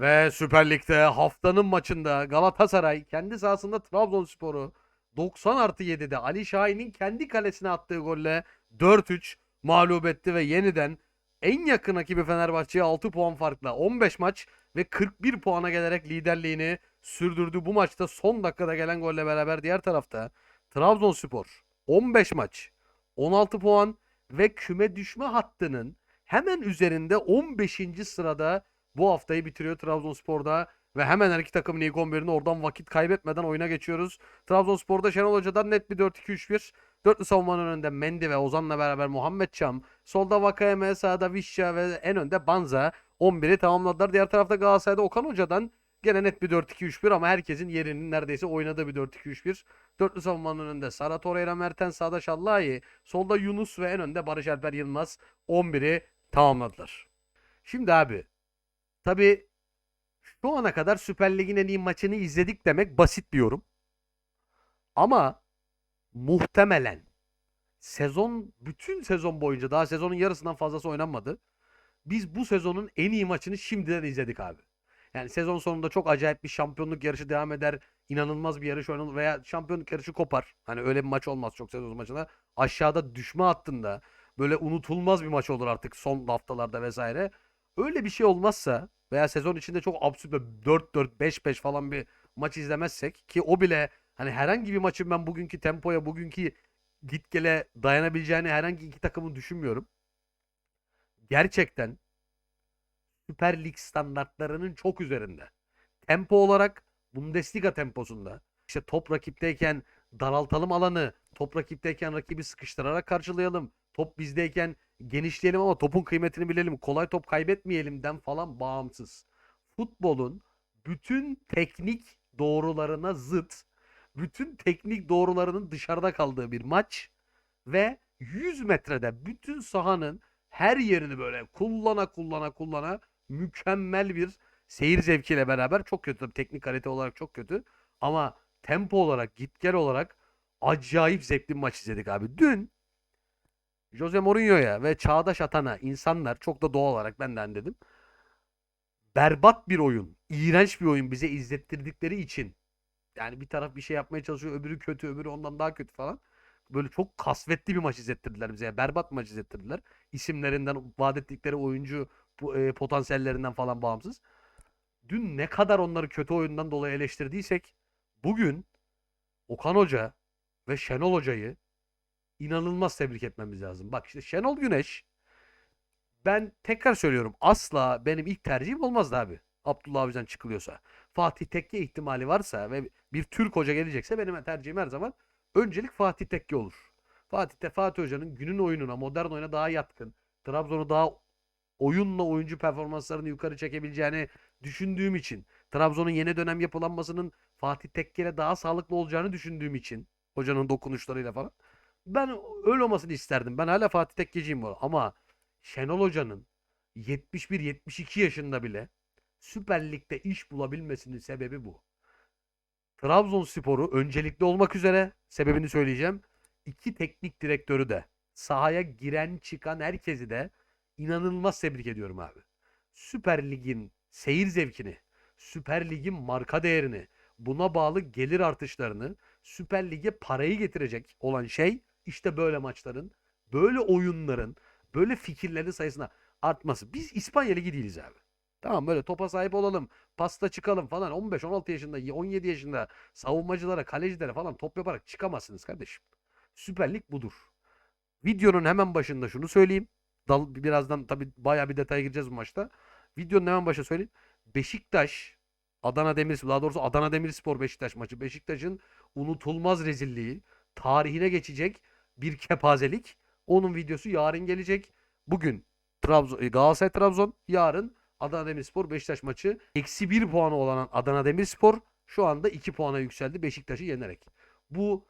Ve Süper Lig'de haftanın maçında Galatasaray kendi sahasında Trabzonspor'u 90 artı 7'de Ali Şahin'in kendi kalesine attığı golle 4-3 mağlup etti ve yeniden en yakın rakibi Fenerbahçe'ye 6 puan farkla 15 maç ve 41 puana gelerek liderliğini sürdürdü. Bu maçta son dakikada gelen golle beraber diğer tarafta Trabzonspor 15 maç 16 puan ve küme düşme hattının hemen üzerinde 15. sırada bu haftayı bitiriyor Trabzonspor'da ve hemen her iki takımın ilk 11'ini oradan vakit kaybetmeden oyuna geçiyoruz. Trabzonspor'da Şenol Hoca'dan net bir 4-2-3-1. Dörtlü savunmanın önünde Mendy ve Ozan'la beraber Muhammed Çam. Solda Vakayeme, sağda Vişça ve en önde Banza. 11'i tamamladılar. Diğer tarafta Galatasaray'da Okan Hoca'dan gene net bir 4-2-3-1 ama herkesin yerinin neredeyse oynadığı bir 4-2-3-1. Dörtlü savunmanın önünde Sara Torreira, Mertens, sağda Şallahi. Solda Yunus ve en önde Barış Alper Yılmaz. 11'i tamamladılar. Şimdi abi tabii şu ana kadar Süper Lig'in en iyi maçını izledik demek basit bir yorum. Ama muhtemelen sezon bütün sezon boyunca daha sezonun yarısından fazlası oynanmadı. Biz bu sezonun en iyi maçını şimdiden izledik abi. Yani sezon sonunda çok acayip bir şampiyonluk yarışı devam eder. inanılmaz bir yarış oynanır veya şampiyonluk yarışı kopar. Hani öyle bir maç olmaz çok sezon maçında. Aşağıda düşme hattında böyle unutulmaz bir maç olur artık son haftalarda vesaire. Öyle bir şey olmazsa veya sezon içinde çok absürt bir 4-4 5-5 falan bir maç izlemezsek ki o bile hani herhangi bir maçın ben bugünkü tempoya bugünkü git gele dayanabileceğini herhangi iki takımın düşünmüyorum. Gerçekten Süper Lig standartlarının çok üzerinde. Tempo olarak Bundesliga temposunda. İşte top rakipteyken daraltalım alanı. Top rakipteyken rakibi sıkıştırarak karşılayalım. Top bizdeyken genişleyelim ama topun kıymetini bilelim. Kolay top kaybetmeyelimden falan bağımsız. Futbolun bütün teknik doğrularına zıt, bütün teknik doğrularının dışarıda kaldığı bir maç ve 100 metrede bütün sahanın her yerini böyle kullana kullana kullana mükemmel bir seyir zevkiyle beraber çok kötü tabii teknik kalite olarak çok kötü ama tempo olarak git gel olarak acayip zevkli bir maç izledik abi. Dün Jose Mourinho'ya ve Çağdaş Atan'a insanlar çok da doğal olarak benden dedim. Berbat bir oyun, iğrenç bir oyun bize izlettirdikleri için yani bir taraf bir şey yapmaya çalışıyor, öbürü kötü, öbürü ondan daha kötü falan. Böyle çok kasvetli bir maç izlettirdiler bize. Berbat bir maç izlettirdiler. İsimlerinden, vaat ettikleri oyuncu bu, e, potansiyellerinden falan bağımsız. Dün ne kadar onları kötü oyundan dolayı eleştirdiysek bugün Okan Hoca ve Şenol Hoca'yı inanılmaz tebrik etmemiz lazım. Bak işte Şenol Güneş ben tekrar söylüyorum asla benim ilk tercihim olmazdı abi. Abdullah Avcı'dan çıkılıyorsa. Fatih Tekke ihtimali varsa ve bir Türk hoca gelecekse benim tercihim her zaman öncelik Fatih Tekke olur. Fatih, Te- Fatih Hoca'nın günün oyununa, modern oyuna daha yatkın. Trabzon'u daha oyunla oyuncu performanslarını yukarı çekebileceğini düşündüğüm için. Trabzon'un yeni dönem yapılanmasının Fatih Tekke'yle daha sağlıklı olacağını düşündüğüm için. Hocanın dokunuşlarıyla falan. Ben öyle olmasını isterdim. Ben hala Fatih Tekkeciyim bu. Ama Şenol Hoca'nın 71-72 yaşında bile Süper Lig'de iş bulabilmesinin sebebi bu. Trabzonspor'u öncelikli olmak üzere sebebini söyleyeceğim. İki teknik direktörü de sahaya giren çıkan herkesi de inanılmaz tebrik ediyorum abi. Süper Lig'in seyir zevkini, Süper Lig'in marka değerini, buna bağlı gelir artışlarını, Süper Lig'e parayı getirecek olan şey işte böyle maçların, böyle oyunların, böyle fikirlerin sayısına artması. Biz İspanya Ligi değiliz abi. Tamam böyle topa sahip olalım, pasta çıkalım falan. 15-16 yaşında, 17 yaşında savunmacılara, kalecilere falan top yaparak çıkamazsınız kardeşim. Süper Lig budur. Videonun hemen başında şunu söyleyeyim. Dal, birazdan tabii bayağı bir detaya gireceğiz bu maçta. Videonun hemen başında söyleyeyim. Beşiktaş, Adana Demirspor, daha doğrusu Adana Demirspor Beşiktaş maçı. Beşiktaş'ın unutulmaz rezilliği, tarihine geçecek bir kepazelik. Onun videosu yarın gelecek. Bugün Trabzon, e, Galatasaray Trabzon, yarın Adana Demirspor Beşiktaş maçı. Eksi bir puanı olan Adana Demirspor şu anda iki puana yükseldi Beşiktaş'ı yenerek. Bu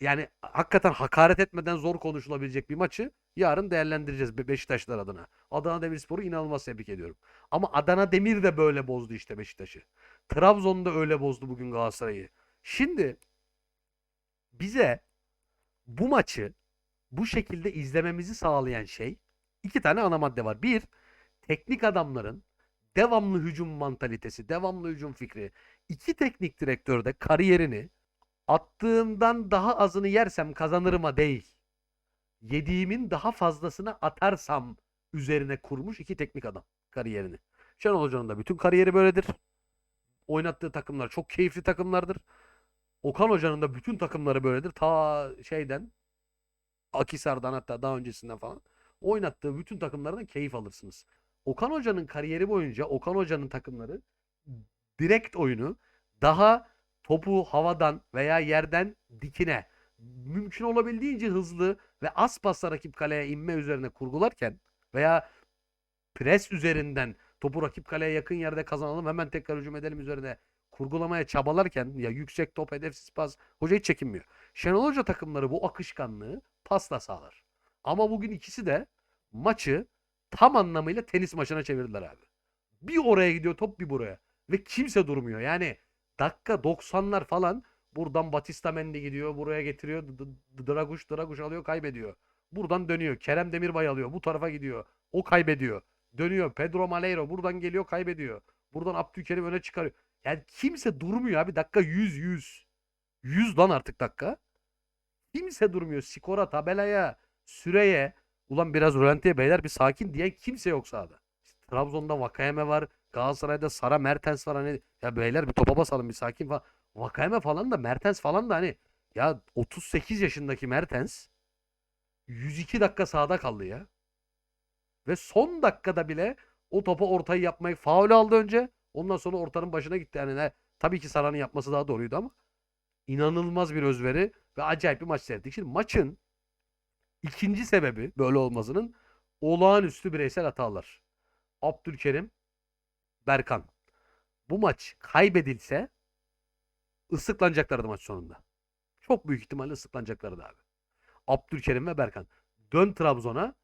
yani hakikaten hakaret etmeden zor konuşulabilecek bir maçı yarın değerlendireceğiz Be- Beşiktaşlar adına. Adana Demirspor'u inanılmaz tebrik ediyorum. Ama Adana Demir de böyle bozdu işte Beşiktaş'ı. Trabzon da öyle bozdu bugün Galatasaray'ı. Şimdi bize bu maçı bu şekilde izlememizi sağlayan şey iki tane ana madde var. Bir, teknik adamların devamlı hücum mantalitesi, devamlı hücum fikri. İki teknik direktör de kariyerini attığımdan daha azını yersem kazanırıma değil. Yediğimin daha fazlasını atarsam üzerine kurmuş iki teknik adam kariyerini. Şenol Hoca'nın da bütün kariyeri böyledir. Oynattığı takımlar çok keyifli takımlardır. Okan Hoca'nın da bütün takımları böyledir. Ta şeyden Akisar'dan hatta daha öncesinden falan oynattığı bütün takımlardan keyif alırsınız. Okan Hoca'nın kariyeri boyunca Okan Hoca'nın takımları direkt oyunu daha topu havadan veya yerden dikine mümkün olabildiğince hızlı ve az pasla rakip kaleye inme üzerine kurgularken veya pres üzerinden topu rakip kaleye yakın yerde kazanalım hemen tekrar hücum edelim üzerine kurgulamaya çabalarken ya yüksek top hedefsiz pas hoca hiç çekinmiyor. Şenol Hoca takımları bu akışkanlığı pasla sağlar. Ama bugün ikisi de maçı tam anlamıyla tenis maçına çevirdiler abi. Bir oraya gidiyor top bir buraya. Ve kimse durmuyor. Yani dakika 90'lar falan buradan Batista Mendy gidiyor. Buraya getiriyor. Draguş Draguş alıyor kaybediyor. Buradan dönüyor. Kerem Demirbay alıyor. Bu tarafa gidiyor. O kaybediyor. Dönüyor. Pedro Maleiro buradan geliyor kaybediyor. Buradan Abdülkerim öne çıkarıyor. Yani kimse durmuyor abi. Dakika 100 100. 100 lan artık dakika. Kimse durmuyor. Skora, tabelaya, süreye. Ulan biraz rölantiye beyler bir sakin diyen kimse yok sahada. İşte Trabzon'da Vakayeme var. Galatasaray'da Sara Mertens var. Hani ya beyler bir topa basalım bir sakin falan. Vakayeme falan da Mertens falan da hani ya 38 yaşındaki Mertens 102 dakika sahada kaldı ya. Ve son dakikada bile o topa ortayı yapmayı faul aldı önce. Ondan sonra ortanın başına gitti. Yani ne, tabii ki Sara'nın yapması daha doğruydu ama inanılmaz bir özveri ve acayip bir maç seyrettik. Şimdi maçın ikinci sebebi böyle olmasının olağanüstü bireysel hatalar. Abdülkerim, Berkan. Bu maç kaybedilse ıslıklanacaklardı maç sonunda. Çok büyük ihtimalle ıslıklanacaklardı abi. Abdülkerim ve Berkan. Dön Trabzon'a.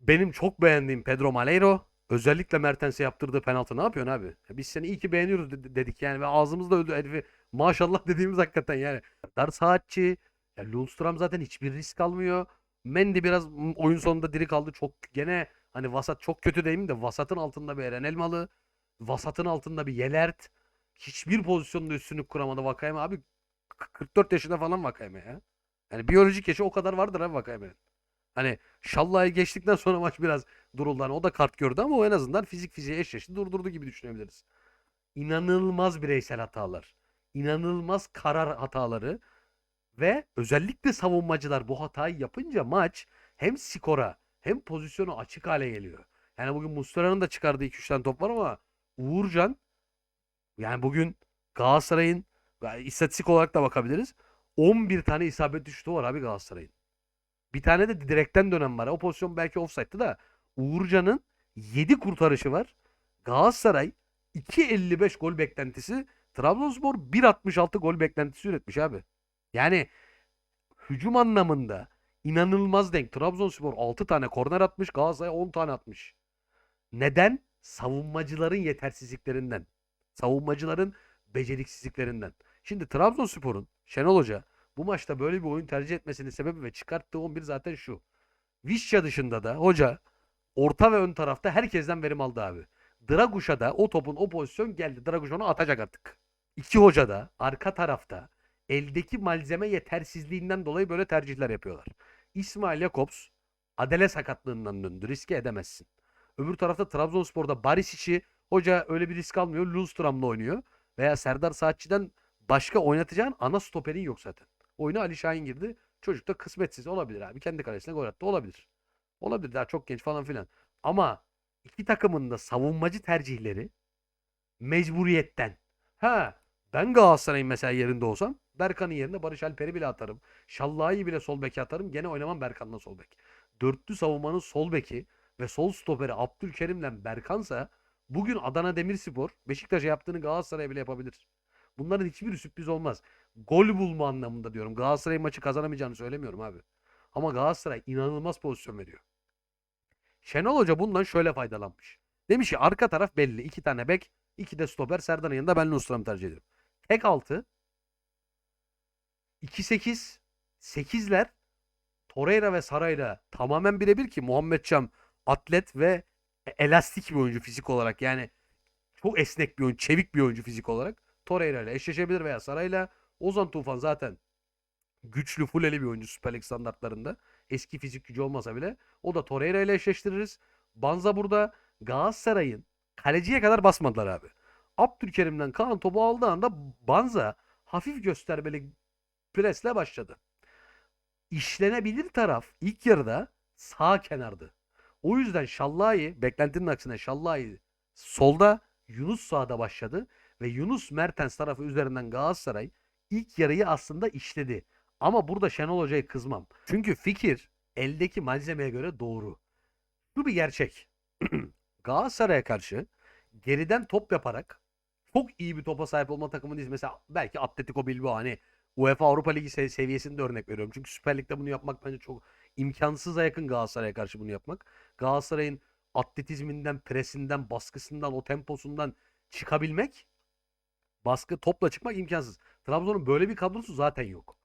Benim çok beğendiğim Pedro Maleiro. Özellikle Mertens'e yaptırdığı penaltı ne yapıyorsun abi? Ya Biz seni iyi ki beğeniyoruz de- dedik yani ve ağzımızda öldü herifi. Maşallah dediğimiz hakikaten yani. Dar saatçi. Ya Lundstram zaten hiçbir risk almıyor. Mendy biraz oyun sonunda diri kaldı. Çok gene hani vasat çok kötü değil de vasatın altında bir Eren Elmalı. Vasatın altında bir Yelert. Hiçbir pozisyonda üstünlük kuramadı Vakayeme abi. k- 44 yaşında falan Vakayeme ya. Yani biyolojik yaşı o kadar vardır abi Vakayeme'nin. Hani Şallah'ı geçtikten sonra maç biraz duruldu. Hani o da kart gördü ama o en azından fizik fiziğe eşleşti durdurdu gibi düşünebiliriz. İnanılmaz bireysel hatalar. İnanılmaz karar hataları ve özellikle savunmacılar bu hatayı yapınca maç hem skora hem pozisyonu açık hale geliyor. Yani bugün Muslera'nın da çıkardığı 2-3 tane top var ama Uğurcan yani bugün Galatasaray'ın istatistik olarak da bakabiliriz. 11 tane isabet şutu var abi Galatasaray'ın. Bir tane de direkten dönem var. O pozisyon belki offside'dı da Uğurcan'ın 7 kurtarışı var. Galatasaray 2.55 gol beklentisi. Trabzonspor 1.66 gol beklentisi üretmiş abi. Yani hücum anlamında inanılmaz denk. Trabzonspor 6 tane korner atmış. Galatasaray 10 tane atmış. Neden? Savunmacıların yetersizliklerinden. Savunmacıların beceriksizliklerinden. Şimdi Trabzonspor'un Şenol Hoca bu maçta böyle bir oyun tercih etmesinin sebebi ve çıkarttığı 11 zaten şu. Vişça dışında da hoca orta ve ön tarafta herkesten verim aldı abi. Draguş'a da o topun o pozisyon geldi. Draguş onu atacak artık. İki hoca da arka tarafta eldeki malzeme yetersizliğinden dolayı böyle tercihler yapıyorlar. İsmail Jakobs Adele sakatlığından döndü. Riske edemezsin. Öbür tarafta Trabzonspor'da Barisic'i hoca öyle bir risk almıyor. Lundstram'la oynuyor. Veya Serdar Saatçı'dan başka oynatacağın ana stoperin yok zaten. Oyuna Ali Şahin girdi. Çocuk da kısmetsiz olabilir abi. Kendi kalesine gol attı olabilir. Olabilir daha çok genç falan filan. Ama iki takımın da savunmacı tercihleri mecburiyetten. Ha ben Galatasaray'ın mesela yerinde olsam Berkan'ın yerine Barış Alper'i bile atarım. Şallah'ı bile sol beke atarım. Gene oynamam Berkan'la sol bek. Dörtlü savunmanın sol beki ve sol stoperi Abdülkerim'le Berkan'sa bugün Adana Demirspor Beşiktaş'a yaptığını Galatasaray'a bile yapabilir. Bunların hiçbiri sürpriz olmaz. Gol bulma anlamında diyorum. Galatasaray maçı kazanamayacağını söylemiyorum abi. Ama Galatasaray inanılmaz pozisyon veriyor. Şenol Hoca bundan şöyle faydalanmış. Demiş ki arka taraf belli. iki tane bek, iki de stoper. Serdar'ın yanında ben Lundstram'ı tercih ediyorum. Tek altı. 2-8. 8'ler Torreira ve Sarayla tamamen birebir ki Muhammed Cam atlet ve e, elastik bir oyuncu fizik olarak. Yani çok esnek bir oyuncu, çevik bir oyuncu fizik olarak. Torreira ile eşleşebilir veya Saray'la. Ozan Tufan zaten güçlü, fuleli bir oyuncu Süper Lig standartlarında. Eski fizik gücü olmasa bile. O da Torreira ile eşleştiririz. Banza burada Galatasaray'ın kaleciye kadar basmadılar abi. Abdülkerim'den Kaan topu aldığı anda Banza hafif göstermeli presle başladı. İşlenebilir taraf ilk yarıda sağ kenardı. O yüzden Şallahi, beklentinin aksine Şallahi solda, Yunus sağda başladı ve Yunus Mertens tarafı üzerinden Galatasaray ilk yarıyı aslında işledi. Ama burada Şenol Hoca'ya kızmam. Çünkü fikir eldeki malzemeye göre doğru. Bu bir gerçek. Galatasaray'a karşı geriden top yaparak çok iyi bir topa sahip olma takımındayız. Mesela belki Atletico Bilbao hani UEFA Avrupa Ligi se- seviyesinde örnek veriyorum. Çünkü Süper Lig'de bunu yapmak bence çok imkansıza yakın Galatasaray'a karşı bunu yapmak. Galatasaray'ın atletizminden, presinden, baskısından, o temposundan çıkabilmek baskı topla çıkmak imkansız. Trabzon'un böyle bir kadrosu zaten yok.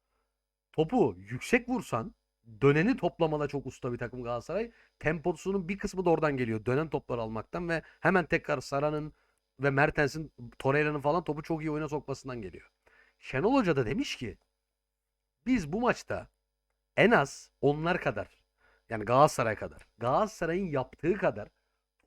Topu yüksek vursan döneni toplamada çok usta bir takım Galatasaray. Temposunun bir kısmı da oradan geliyor. Dönen topları almaktan ve hemen tekrar Sara'nın ve Mertens'in, Torreira'nın falan topu çok iyi oyuna sokmasından geliyor. Şenol Hoca da demiş ki biz bu maçta en az onlar kadar yani Galatasaray kadar Galatasaray'ın yaptığı kadar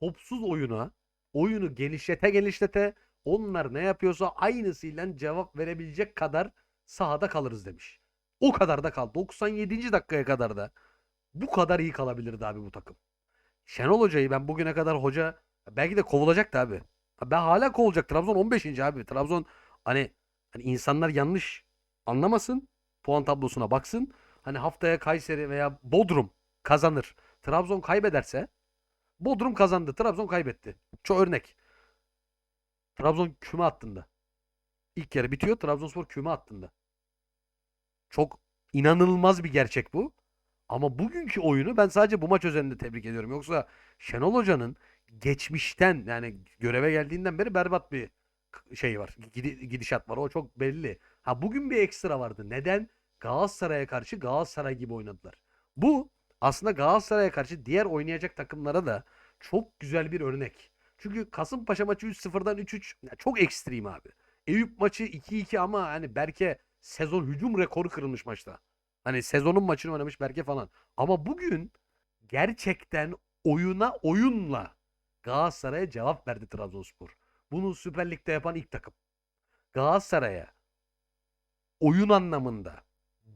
topsuz oyuna oyunu genişlete genişlete onlar ne yapıyorsa aynısıyla cevap verebilecek kadar sahada kalırız demiş. O kadar da kal. 97. dakikaya kadar da bu kadar iyi kalabilirdi abi bu takım. Şenol Hoca'yı ben bugüne kadar hoca belki de kovulacaktı abi. Ben hala kovulacak. Trabzon 15. abi. Trabzon hani, hani insanlar yanlış anlamasın. Puan tablosuna baksın. Hani haftaya Kayseri veya Bodrum kazanır. Trabzon kaybederse Bodrum kazandı. Trabzon kaybetti. Çok örnek. Trabzon küme hattında. İlk yarı bitiyor. Trabzonspor küme hattında. Çok inanılmaz bir gerçek bu. Ama bugünkü oyunu ben sadece bu maç özelinde tebrik ediyorum. Yoksa Şenol Hoca'nın geçmişten yani göreve geldiğinden beri berbat bir şey var. Gidi- gidişat var. O çok belli. Ha bugün bir ekstra vardı. Neden? Galatasaray'a karşı Galatasaray gibi oynadılar. Bu aslında Galatasaray'a karşı diğer oynayacak takımlara da çok güzel bir örnek. Çünkü Kasımpaşa maçı 3-0'dan 3-3 ya çok ekstrem abi. Eyüp maçı 2-2 ama hani Berke sezon hücum rekoru kırılmış maçta. Hani sezonun maçını oynamış Berke falan. Ama bugün gerçekten oyuna oyunla Galatasaray'a cevap verdi Trabzonspor. Bunu Süper Lig'de yapan ilk takım. Galatasaray'a oyun anlamında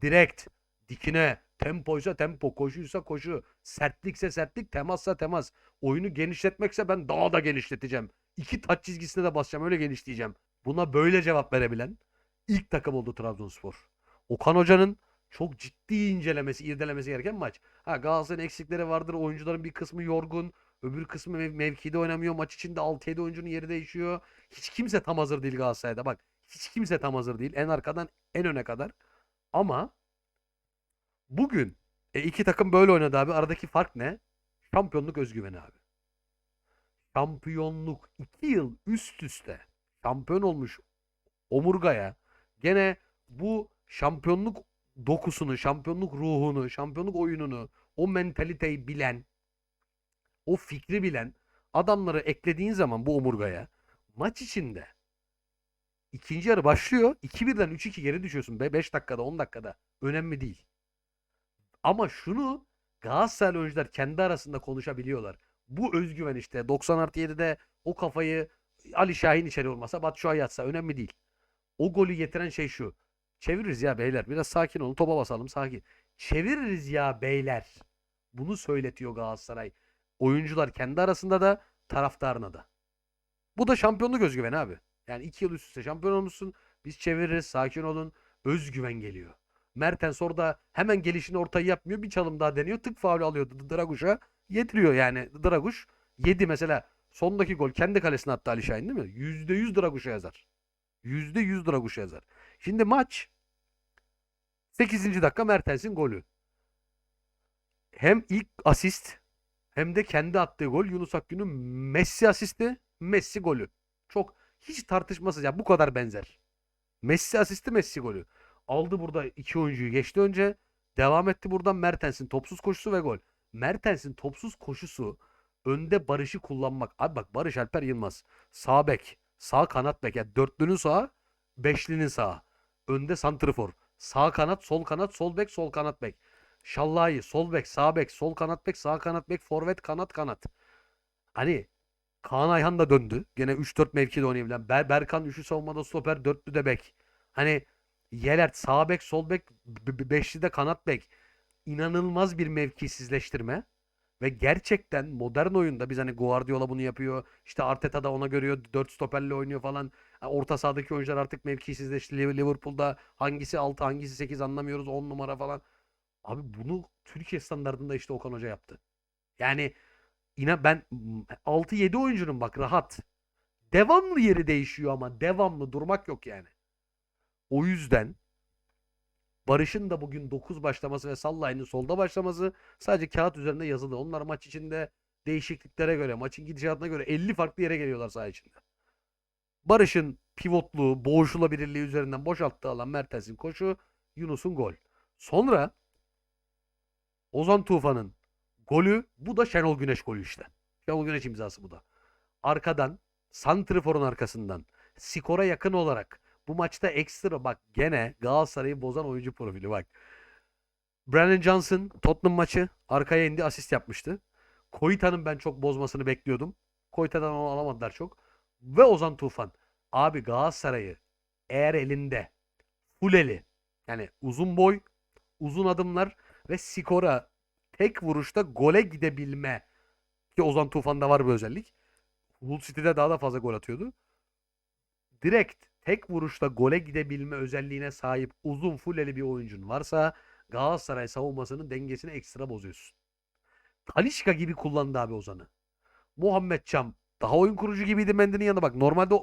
direkt dikine tempoysa tempo, koşuysa koşu, sertlikse sertlik, temassa temas. Oyunu genişletmekse ben daha da genişleteceğim. İki taç çizgisine de basacağım öyle genişleyeceğim. Buna böyle cevap verebilen ilk takım oldu Trabzonspor. Okan Hoca'nın çok ciddi incelemesi, irdelemesi gereken maç. Ha Galatasaray'ın eksikleri vardır. Oyuncuların bir kısmı yorgun. Öbür kısmı mev- mevkide oynamıyor. Maç içinde 6-7 oyuncunun yeri değişiyor. Hiç kimse tam hazır değil Galatasaray'da. Bak hiç kimse tam hazır değil. En arkadan en öne kadar. Ama bugün e, iki takım böyle oynadı abi. Aradaki fark ne? Şampiyonluk özgüveni abi. Şampiyonluk 2 yıl üst üste şampiyon olmuş omurgaya gene bu şampiyonluk dokusunu, şampiyonluk ruhunu, şampiyonluk oyununu, o mentaliteyi bilen, o fikri bilen adamları eklediğin zaman bu omurgaya maç içinde ikinci yarı başlıyor. 2-1'den 3-2 geri düşüyorsun. 5 dakikada 10 dakikada. Önemli değil. Ama şunu Galatasaraylı oyuncular kendi arasında konuşabiliyorlar. Bu özgüven işte 90 artı 7'de o kafayı Ali Şahin içeri vurmasa Batshuayi atsa önemli değil. O golü getiren şey şu. Çeviririz ya beyler. Biraz sakin olun. Topa basalım sakin. Çeviririz ya beyler. Bunu söyletiyor Galatasaray. Oyuncular kendi arasında da taraftarına da. Bu da şampiyonluk özgüveni abi. Yani iki yıl üst üste şampiyon olmuşsun. Biz çeviririz. Sakin olun. Özgüven geliyor. Mertens orada hemen gelişini ortaya yapmıyor. Bir çalım daha deniyor. Tık faul alıyor Draguş'a. Yetiriyor yani. Draguş yedi mesela. Sondaki gol kendi kalesine attı Ali Şahin değil mi? %100 Draguş'a yazar. %100 Draguş'a yazar. Şimdi maç 8. dakika Mertens'in golü. Hem ilk asist hem de kendi attığı gol Yunus Akgün'ün Messi asisti, Messi golü. Çok hiç tartışmasız ya bu kadar benzer. Messi asisti, Messi golü. Aldı burada iki oyuncuyu geçti önce. Devam etti buradan Mertens'in topsuz koşusu ve gol. Mertens'in topsuz koşusu önde Barış'ı kullanmak. Abi bak Barış Alper Yılmaz. Sağ bek. Sağ kanat bek. Yani dörtlünün sağı. Beşlinin sağı. Önde santrfor. Sağ kanat, sol kanat, sol bek, sol kanat bek. Şallahi, sol bek, sağ bek, sol kanat bek, sağ kanat bek, forvet, kanat, kanat. Hani Kaan Ayhan da döndü. Gene 3-4 mevkide oynayabilen. Ber Berkan üçlü savunmada stoper, dörtlü de bek. Hani Yelert sağ bek, sol bek, beşli de kanat bek. İnanılmaz bir mevkisizleştirme. Ve gerçekten modern oyunda biz hani Guardiola bunu yapıyor. İşte Arteta da ona görüyor. 4 stoperle oynuyor falan. Ha, Orta sahadaki oyuncular artık mevkisizleşti. Liv- Liverpool'da hangisi 6 hangisi 8 anlamıyoruz. 10 numara falan. Abi bunu Türkiye standartında işte Okan Hoca yaptı. Yani yine ben 6-7 oyuncunun bak rahat. Devamlı yeri değişiyor ama devamlı durmak yok yani. O yüzden Barış'ın da bugün 9 başlaması ve Salah'ın solda başlaması sadece kağıt üzerinde yazılı. Onlar maç içinde değişikliklere göre, maçın gidişatına göre 50 farklı yere geliyorlar saha içinde. Barış'ın pivotluğu, boğuşulabilirliği üzerinden boşalttığı alan Mertens'in koşu, Yunus'un gol. Sonra Ozan Tufan'ın golü, bu da Şenol Güneş golü işte. Şenol Güneş imzası bu da. Arkadan, Santrifor'un arkasından, skora yakın olarak bu maçta ekstra bak gene Galatasaray'ı bozan oyuncu profili bak. Brandon Johnson Tottenham maçı arkaya indi asist yapmıştı. Koyta'nın ben çok bozmasını bekliyordum. Koyta'dan onu alamadılar çok. Ve Ozan Tufan. Abi Galatasaray'ı eğer elinde full eli yani uzun boy, uzun adımlar ve skora tek vuruşta gole gidebilme ki Ozan Tufan'da var bu özellik. Hull City'de daha da fazla gol atıyordu. Direkt tek vuruşta gole gidebilme özelliğine sahip uzun fulleli bir oyuncun varsa Galatasaray savunmasının dengesini ekstra bozuyorsun. Talişka gibi kullandı abi Ozan'ı. Muhammed Çam daha oyun kurucu gibiydi Mendy'nin yanında bak. Normalde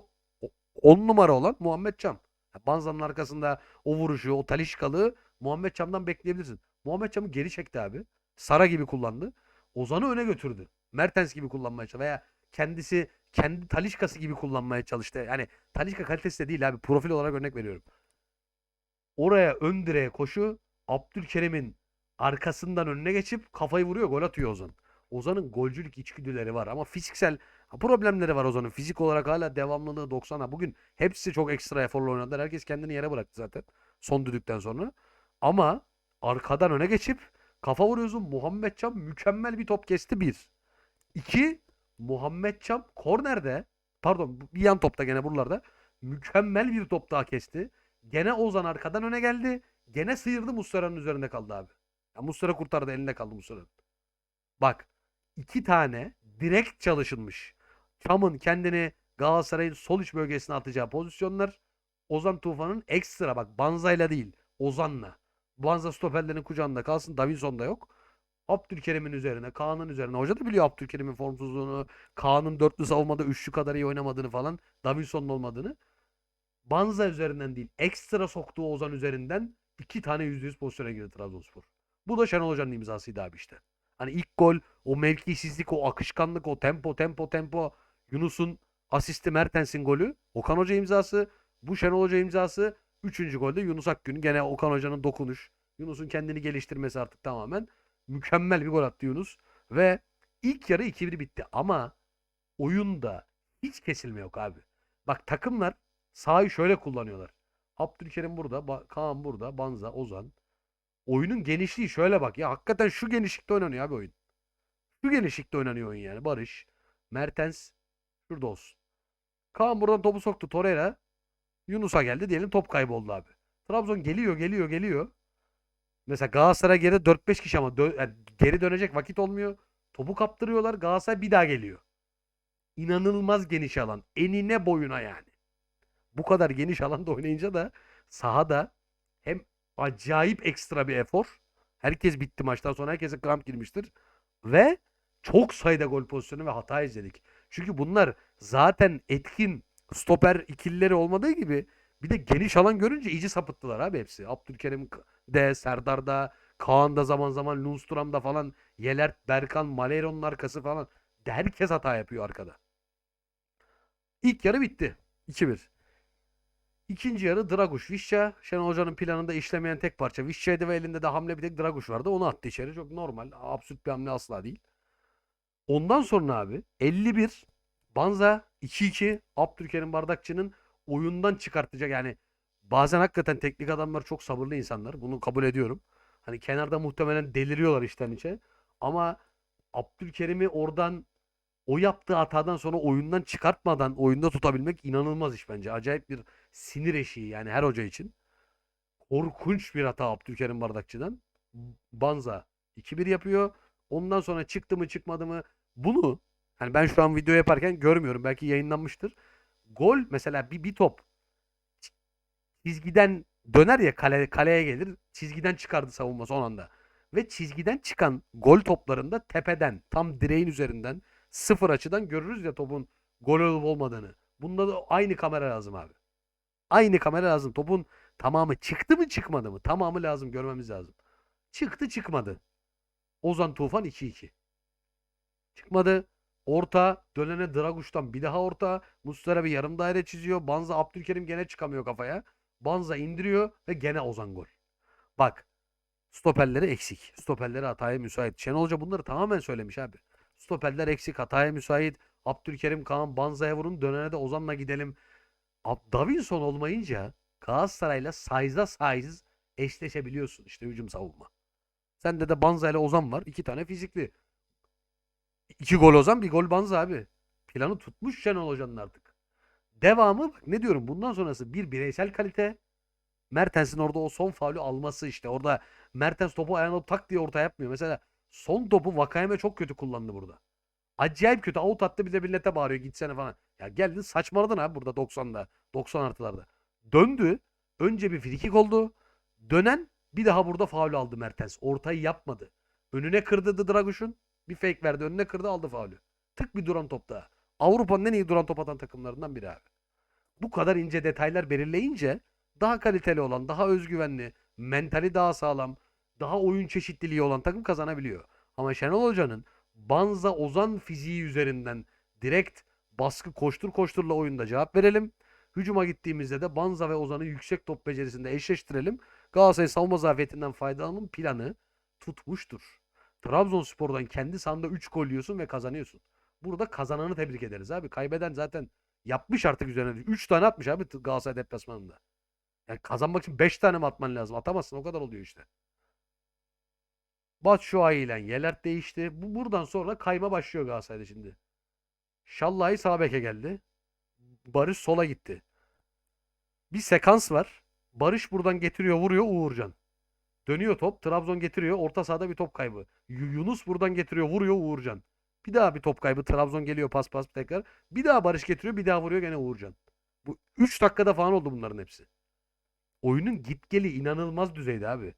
10 numara olan Muhammed Çam. Banza'nın arkasında o vuruşu, o talişkalığı Muhammed Çam'dan bekleyebilirsin. Muhammed Çam'ı geri çekti abi. Sara gibi kullandı. Ozan'ı öne götürdü. Mertens gibi kullanmaya çalıştı. Veya kendisi kendi talişkası gibi kullanmaya çalıştı. Yani talişka kalitesi de değil abi. Profil olarak örnek veriyorum. Oraya ön direğe koşu Abdülkerim'in arkasından önüne geçip kafayı vuruyor gol atıyor Ozan. Ozan'ın golcülük içgüdüleri var ama fiziksel problemleri var Ozan'ın. Fizik olarak hala devamlılığı 90'a. Bugün hepsi çok ekstra eforla oynadılar. Herkes kendini yere bıraktı zaten son düdükten sonra. Ama arkadan öne geçip kafa vuruyorsun. Muhammed Can mükemmel bir top kesti bir. İki Muhammed Can kornerde pardon bir yan topta gene buralarda mükemmel bir top daha kesti. Gene Ozan arkadan öne geldi. Gene sıyırdı Muslera'nın üzerinde kaldı abi. Ya Muslera kurtardı elinde kaldı Muslera'nın. Bak iki tane direkt çalışılmış. Çam'ın kendini Galatasaray'ın sol iç bölgesine atacağı pozisyonlar. Ozan Tufan'ın ekstra bak Banza'yla değil Ozan'la. Banza stoperlerin kucağında kalsın. Davinson da yok. Abdülkerim'in üzerine, Kaan'ın üzerine. Hoca da biliyor Abdülkerim'in formsuzluğunu. Kaan'ın dörtlü savunmada üçlü kadar iyi oynamadığını falan. Davinson'un olmadığını. Banza üzerinden değil. Ekstra soktuğu Ozan üzerinden iki tane %100 pozisyona girdi Trabzonspor. Bu da Şenol Hoca'nın imzasıydı abi işte. Hani ilk gol, o mevkisizlik, o akışkanlık, o tempo, tempo, tempo. Yunus'un asisti Mertens'in golü. Okan Hoca imzası. Bu Şenol Hoca imzası. Üçüncü golde Yunus Akgün. Gene Okan Hoca'nın dokunuş. Yunus'un kendini geliştirmesi artık tamamen. Mükemmel bir gol attı Yunus. Ve ilk yarı 2-1 bitti. Ama oyunda hiç kesilme yok abi. Bak takımlar sahayı şöyle kullanıyorlar. Abdülkerim burada, Kaan burada, Banza, Ozan. Oyunun genişliği şöyle bak ya hakikaten şu genişlikte oynanıyor abi oyun. Şu genişlikte oynanıyor oyun yani. Barış, Mertens şurada olsun. Kaan buradan topu soktu Torreira. Yunus'a geldi diyelim top kayboldu abi. Trabzon geliyor geliyor geliyor. Mesela Galatasaray geri 4-5 kişi ama dö- yani geri dönecek vakit olmuyor. Topu kaptırıyorlar. Galatasaray bir daha geliyor. İnanılmaz geniş alan. Enine boyuna yani. Bu kadar geniş alanda oynayınca da sahada hem acayip ekstra bir efor. Herkes bitti maçtan sonra herkese kramp girmiştir. Ve çok sayıda gol pozisyonu ve hata izledik. Çünkü bunlar zaten etkin stoper ikilileri olmadığı gibi bir de geniş alan görünce iyice sapıttılar abi hepsi. Abdülkerim de, Serdar da, Kaan da zaman zaman Lundstram da falan, Yelert, Berkan, Malero'nun arkası falan. Herkes hata yapıyor arkada. İlk yarı bitti. 2-1. İkinci yarı Draguş Vişça. Şenol Hoca'nın planında işlemeyen tek parça Vişça'ydı ve elinde de hamle bir tek Draguş vardı. Onu attı içeri. Çok normal. Absürt bir hamle asla değil. Ondan sonra abi 51 Banza 2-2 Abdülkerim Bardakçı'nın oyundan çıkartacak yani bazen hakikaten teknik adamlar çok sabırlı insanlar. Bunu kabul ediyorum. Hani kenarda muhtemelen deliriyorlar işten içe. Ama Abdülkerim'i oradan o yaptığı hatadan sonra oyundan çıkartmadan oyunda tutabilmek inanılmaz iş bence. Acayip bir sinir eşiği yani her hoca için. Korkunç bir hata Abdülkerim Bardakçı'dan. Banza 2-1 yapıyor. Ondan sonra çıktı mı çıkmadı mı bunu hani ben şu an video yaparken görmüyorum. Belki yayınlanmıştır. Gol mesela bir, bir top çizgiden döner ya kale, kaleye gelir. Çizgiden çıkardı savunma son anda. Ve çizgiden çıkan gol toplarında tepeden tam direğin üzerinden sıfır açıdan görürüz ya topun gol olup olmadığını. Bunda da aynı kamera lazım abi. Aynı kamera lazım. Topun tamamı çıktı mı çıkmadı mı? Tamamı lazım görmemiz lazım. Çıktı çıkmadı. Ozan Tufan 2-2. Çıkmadı. Orta dönene Draguş'tan bir daha orta. Muslera bir yarım daire çiziyor. Banza Abdülkerim gene çıkamıyor kafaya. Banza indiriyor ve gene Ozan gol. Bak stoperleri eksik. Stoperleri hataya müsait. Şenol Hoca bunları tamamen söylemiş abi. Stoperler eksik hataya müsait. Abdülkerim Kaan Banza'ya vurun dönene de Ozan'la gidelim. Davinson olmayınca Galatasaray'la size'da size eşleşebiliyorsun. İşte hücum savunma. Sende de Banza ile Ozan var. iki tane fizikli. İki gol Ozan bir gol Banza abi. Planı tutmuş Şenol Hoca'nın artık. Devamı bak ne diyorum bundan sonrası bir bireysel kalite. Mertens'in orada o son faulü alması işte. Orada Mertens topu ayağına tak diye orta yapmıyor. Mesela son topu Vakayeme çok kötü kullandı burada. Acayip kötü. Out attı bize millete bağırıyor gitsene falan. Ya geldin saçmaladın abi burada 90'da. 90 artılarda. Döndü. Önce bir frikik oldu. Dönen bir daha burada faul aldı Mertens. Ortayı yapmadı. Önüne kırdı Draguş'un. Bir fake verdi. Önüne kırdı aldı faulü. Tık bir duran top daha. Avrupa'nın en iyi duran top atan takımlarından biri abi. Bu kadar ince detaylar belirleyince daha kaliteli olan, daha özgüvenli, mentali daha sağlam, daha oyun çeşitliliği olan takım kazanabiliyor. Ama Şenol Hoca'nın Banza Ozan fiziği üzerinden direkt baskı koştur koşturla oyunda cevap verelim. Hücuma gittiğimizde de Banza ve Ozan'ı yüksek top becerisinde eşleştirelim. Galatasaray savunma zafiyetinden faydalanın planı tutmuştur. Trabzonspor'dan kendi sahanda 3 gol yiyorsun ve kazanıyorsun. Burada kazananı tebrik ederiz abi. Kaybeden zaten yapmış artık üzerine. 3 tane atmış abi Galatasaray deplasmanında. Yani kazanmak için 5 tane mi atman lazım? Atamazsın o kadar oluyor işte. Batshuayi ile Yelert değişti. Bu buradan sonra kayma başlıyor Galatasaray'da şimdi. Şallahi sağ beke geldi. Barış sola gitti. Bir sekans var. Barış buradan getiriyor vuruyor Uğurcan. Dönüyor top. Trabzon getiriyor. Orta sahada bir top kaybı. Yu- Yunus buradan getiriyor. Vuruyor Uğurcan. Bir daha bir top kaybı. Trabzon geliyor pas pas tekrar. Bir daha Barış getiriyor. Bir daha vuruyor gene Uğurcan. Bu 3 dakikada falan oldu bunların hepsi. Oyunun git geli inanılmaz düzeyde abi.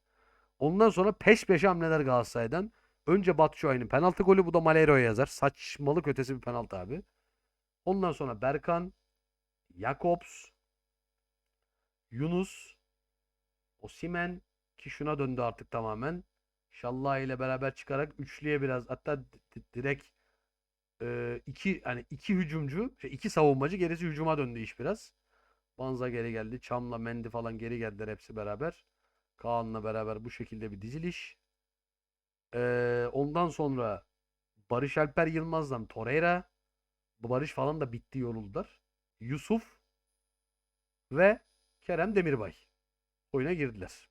Ondan sonra peş peşe hamleler Galatasaray'dan. Önce Batshuayi'nin penaltı golü. Bu da Malero'ya yazar. Saçmalık ötesi bir penaltı abi. Ondan sonra Berkan, Jakobs, Yunus, Osimen ki şuna döndü artık tamamen. Şallah ile beraber çıkarak üçlüye biraz hatta di- di- direkt e, iki hani iki hücumcu, şey, iki savunmacı gerisi hücuma döndü iş biraz. Banza geri geldi. Çam'la Mendi falan geri geldiler hepsi beraber. Kaan'la beraber bu şekilde bir diziliş. E, ondan sonra Barış Alper Yılmaz'dan Torreira. Barış falan da bitti yoruldular. Yusuf ve Kerem Demirbay oyuna girdiler.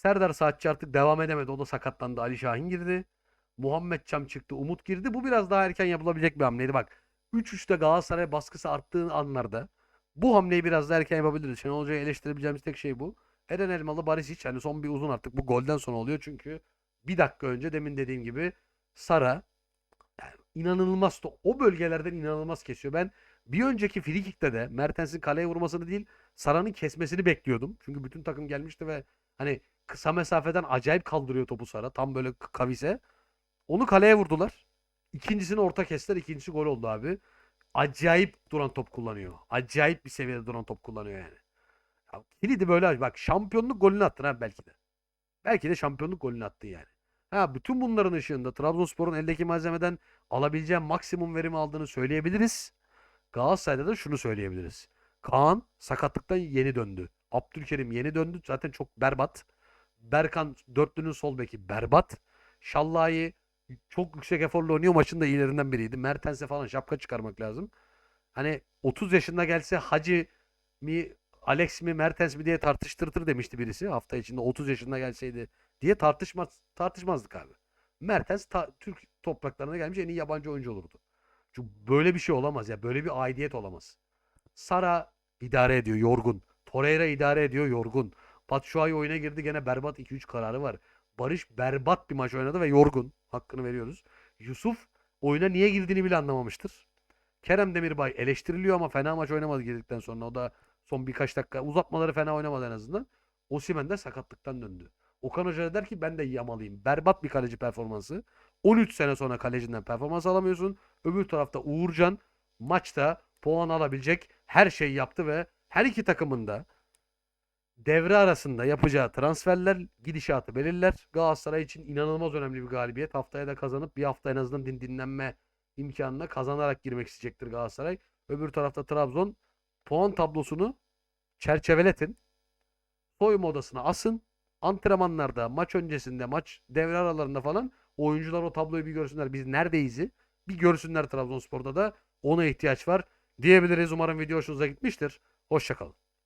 Serdar Saatçi artık devam edemedi. O da sakatlandı. Ali Şahin girdi. Muhammed Çam çıktı. Umut girdi. Bu biraz daha erken yapılabilecek bir hamleydi. Bak 3-3'te Galatasaray baskısı arttığı anlarda bu hamleyi biraz daha erken yapabiliriz. Şenol Hoca'yı eleştirebileceğimiz tek şey bu. Eren Elmalı Barisic hani son bir uzun artık bu golden sonra oluyor çünkü bir dakika önce demin dediğim gibi Sara yani inanılmaz o bölgelerden inanılmaz kesiyor. Ben bir önceki frikikte de Mertens'in kaleye vurmasını değil Sara'nın kesmesini bekliyordum. Çünkü bütün takım gelmişti ve hani kısa mesafeden acayip kaldırıyor topu Sara. Tam böyle kavise. Onu kaleye vurdular. İkincisini orta kestiler. İkincisi gol oldu abi. Acayip duran top kullanıyor. Acayip bir seviyede duran top kullanıyor yani. Ya kilidi böyle bak şampiyonluk golünü attın ha belki de. Belki de şampiyonluk golünü attın yani. Ha bütün bunların ışığında Trabzonspor'un eldeki malzemeden alabileceği maksimum verimi aldığını söyleyebiliriz. Galatasaray'da da şunu söyleyebiliriz. Kaan sakatlıktan yeni döndü. Abdülkerim yeni döndü. Zaten çok berbat. Berkan dörtlünün sol beki berbat. Şallahi çok yüksek eforla oynuyor. Maçın da iyilerinden biriydi. Mertens'e falan şapka çıkarmak lazım. Hani 30 yaşında gelse Hacı mi Alex mi Mertens mi diye tartıştırtır demişti birisi. Hafta içinde 30 yaşında gelseydi diye tartışmaz tartışmazdık abi. Mertens ta- Türk topraklarına gelmiş en iyi yabancı oyuncu olurdu. Çünkü böyle bir şey olamaz ya. Böyle bir aidiyet olamaz. Sara idare ediyor yorgun. Torreira idare ediyor yorgun. Batshuayi oyuna girdi gene berbat 2-3 kararı var. Barış berbat bir maç oynadı ve yorgun. Hakkını veriyoruz. Yusuf oyuna niye girdiğini bile anlamamıştır. Kerem Demirbay eleştiriliyor ama fena maç oynamadı girdikten sonra. O da son birkaç dakika uzatmaları fena oynamadı en azından. Osimhen de sakatlıktan döndü. Okan Hoca der ki ben de yamalıyım. Berbat bir kaleci performansı. 13 sene sonra kalecinden performans alamıyorsun. Öbür tarafta Uğurcan maçta puan alabilecek her şeyi yaptı ve her iki takımın da devre arasında yapacağı transferler gidişatı belirler. Galatasaray için inanılmaz önemli bir galibiyet. Haftaya da kazanıp bir hafta en azından din dinlenme imkanına kazanarak girmek isteyecektir Galatasaray. Öbür tarafta Trabzon puan tablosunu çerçeveletin. Soyunma odasına asın. Antrenmanlarda, maç öncesinde, maç devre aralarında falan oyuncular o tabloyu bir görsünler. Biz neredeyiz'i bir görsünler Trabzonspor'da da ona ihtiyaç var diyebiliriz. Umarım video hoşunuza gitmiştir. Hoşçakalın.